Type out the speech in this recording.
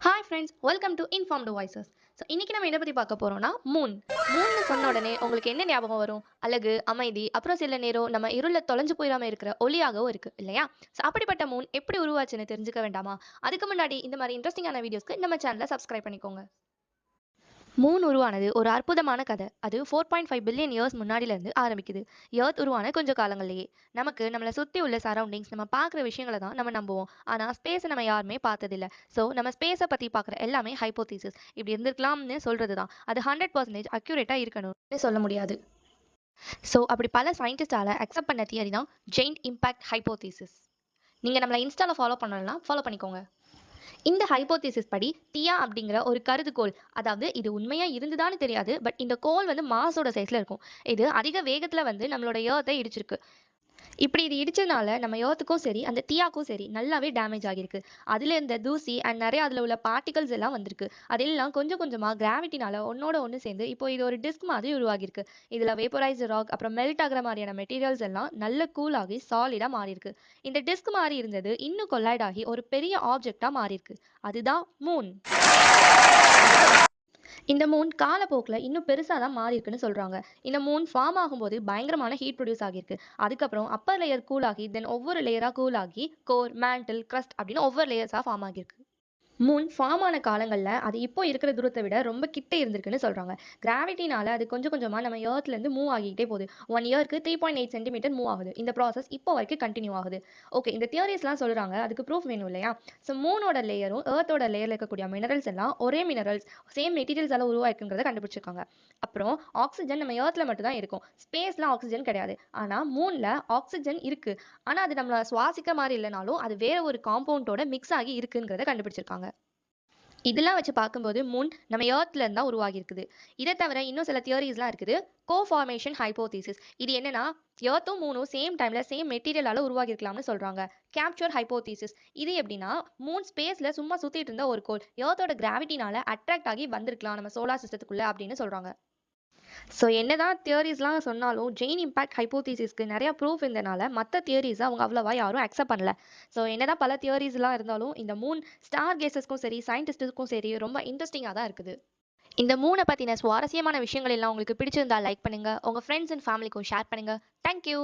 Hi friends welcome to informed voices so இன்றைக்கி நம்ம எதை பற்றி பார்க்க போகிறோம்னா மூன் மூன்னு சொன்ன உடனே உங்களுக்கு என்ன ஞாபகம் வரும்? அழகு அமைதி அப்புறம் சில நேரம் நம்ம இருளில் தொலைஞ்சு போயிடாம இருக்கிற ஒளியாகவும் இருக்குது இல்லையா? ஸோ அப்படிப்பட்ட மூன் எப்படி உருவாச்சுன்னு தெரிஞ்சுக்க வேண்டாமா? அதுக்கு முன்னாடி இந்த மாதிரி இன்ட்ரெஸ்டிங்கான வீடியோஸ்க்கு நம்ம சேனலை சப்ஸ்கிரைப் பண்ணிக்கோங்க. மூன் உருவானது ஒரு அற்புதமான கதை. அது four point five billion years முன்னாடிலேருந்து ஆரம்பிக்குது. எர்த் உருவான கொஞ்சம் காலங்கள்லேயே. நமக்கு நம்மளை சுற்றி உள்ள சரௌண்டிங்ஸ் நம்ம பார்க்குற விஷயங்களை தான் நம்ம நம்புவோம். ஆனால் ஸ்பேஸை நம்ம யாருமே பார்த்ததில்ல. ஸோ நம்ம ஸ்பேஸை பற்றி பார்க்குற எல்லாமே ஹைப்போதீசிஸ் இப்படி இருந்திருக்கலாம்னு சொல்கிறது தான். அது ஹண்ட்ரட் பர்சன்டேஜ் அக்யூரேட்டாக இருக்கணும்னு சொல்ல முடியாது. ஸோ அப்படி பல சயின்டிஸ்டால அக்செப்ட் பண்ண தியரி தான் ஜெயின்ட் இம்பாக்ட் ஹைப்போதீசிஸ் நீங்கள் நம்மளை இன்ஸ்டாவில் ஃபாலோ பண்ணலாம் ஃபாலோ பண்ணிக்கோங்க. இந்த ஹைபோதிசிஸ் படி டியா அப்படிங்கிற ஒரு கருதுகோள் அதாவது இது உண்மையாக இருந்துதான்னு தெரியாது பட் இந்த கோல் வந்து மாசோட சைஸில் இருக்கும். இது அதிக வேகத்தில் வந்து நம்மளோட ஏர்த்தை இடிச்சிருக்கு. இப்படி இது இடிச்சதுனால நம்ம ஏர்த்துக்கும் சரி அந்த தீயாக்கும் சரி நல்லாவே டேமேஜ் ஆகியிருக்கு. அதில் இருந்த தூசி அண்ட் நிறைய அதில் உள்ள பார்ட்டிகல்ஸ் எல்லாம் வந்திருக்கு. அதெல்லாம் கொஞ்சம் கொஞ்சமாக கிராவிட்டினால ஒன்னோட ஒன்று சேர்ந்து இப்போ இது ஒரு டிஸ்க் மாதிரி உருவாகியிருக்கு. இதில் வேப்பரைஸ் ராக் அப்புறம் மெல்ட் ஆகிற மாதிரியான மெட்டீரியல்ஸ் எல்லாம் நல்ல கூல் ஆகி மாறியிருக்கு. இந்த டிஸ்க் மாதிரி இருந்தது இன்னும் கொலைட் ஆகி ஒரு பெரிய ஆப்ஜெக்டாக மாறியிருக்கு. அதுதான் மூன் இந்த மூன் காலப்போக்கில் இன்னும் பெருசாக தான் மாறி இருக்குன்னு சொல்கிறாங்க இந்த மூன் ஃபார்ம் ஆகும்போது பயங்கரமான ஹீட் ப்ரொடியூஸ் ஆகியிருக்கு. அதுக்கப்புறம் அப்பர் லேயர் கூல் ஆகி தென் ஒவ்வொரு லேயராக கூல் ஆகி கோர் மேண்டில் க்ரஸ்ட் அப்படின்னு ஒவ்வொரு லேயர்ஸாக ஃபார்ம் ஆகியிருக்கு. மூன் ஃபார்ம் ஆன காலங்களில் அது இப்போ இருக்கிற தூரத்தை விட ரொம்ப கிட்டே இருந்திருக்குன்னு சொல்கிறாங்க கிராவிட்டினால அது கொஞ்சம் கொஞ்சமாக நம்ம ஏர்த்லேருந்து மூவ் ஆகிக்கிட்டே போகுது. ஒன் இயர்க்கு three point eight centimetre move ஆகுது. இந்த ப்ராசஸ் இப்போ வரைக்கும் கண்டினியூ ஆகுது. ஓகே இந்த தியரிஸ்லாம் சொல்கிறாங்க அதுக்கு ப்ரூஃப் வேணும் இல்லையா? ஸோ மூனோட லேயரும் ஏர்த்தோட லேயரில் இருக்கக்கூடிய மினரல்ஸ் எல்லாம் ஒரே மினரல்ஸ் சேம் மெட்டீரியல்ஸ் எல்லாம் உருவாயிருக்குங்கிறத கண்டுபிடிச்சிருக்காங்க. அப்புறம் ஆக்சிஜன் நம்ம ஏர்த்தில் மட்டும் தான் இருக்கும். ஸ்பேஸில் ஆக்சிஜன் கிடையாது. ஆனால் மூனில் ஆக்சிஜன் இருக்குது ஆனால் அது நம்மளை சுவாசிக்க மாதிரி இல்லைனாலும் அது வேற ஒரு காம்பவுண்டோட மிக்ஸ் ஆகி இருக்குங்கிறத கண்டுபிடிச்சிருக்காங்க. இதெல்லாம் வச்சு பார்க்கும்போது மூன் நம்ம ஏர்த்லேருந்து தான் உருவாகியிருக்குது இதை தவிர இன்னும் சில தியரிஸ்லாம் இருக்குது. கோ ஃபார்மேஷன் ஹைப்போதீசிஸ் இது என்னன்னா ஏர்த்தும் மூணும் சேம் டைமில் சேம் மெட்டீரியலால் உருவாகிருக்கலாம்னு சொல்கிறாங்க கேப்சர் ஹைப்போதீசிஸ் இது எப்படின்னா மூன் ஸ்பேஸில் சும்மா சுற்றிட்டு இருந்த ஒரு கோல் ஏர்த்தோட கிராவிட்டினால அட்ராக்ட் ஆகி வந்திருக்கலாம் நம்ம சோலார் சிஸ்டத்துக்குள்ளே அப்படின்னு சொல்கிறாங்க ஸோ என்னதான் தியரிஸ்லாம் சொன்னாலும் ஜெயின் இம்பாக்ட் ஹைப்போதீசிஸ்க்கு நிறைய ப்ரூஃப் இருந்தனால மற்ற தியரிஸை அவங்க அவ்வளோவா யாரும் அக்செப்ட் பண்ணல. ஸோ என்னதான் பல தியரிஸ்லாம் இருந்தாலும் இந்த மூன் ஸ்டார் கேசஸ்க்கும் சரி சயின்டிஸ்ட்டுக்கும் சரி ரொம்ப இன்ட்ரெஸ்டிங்காக தான் இருக்குது. இந்த மூணை பற்றின சுவாரஸ்யமான விஷயங்கள் எல்லாம் உங்களுக்கு பிடிச்சிருந்தா லைக் பண்ணுங்கள் உங்கள் ஃப்ரெண்ட்ஸ் அண்ட் ஃபேமிலிக்கும் ஷேர் பண்ணுங்க. Thank you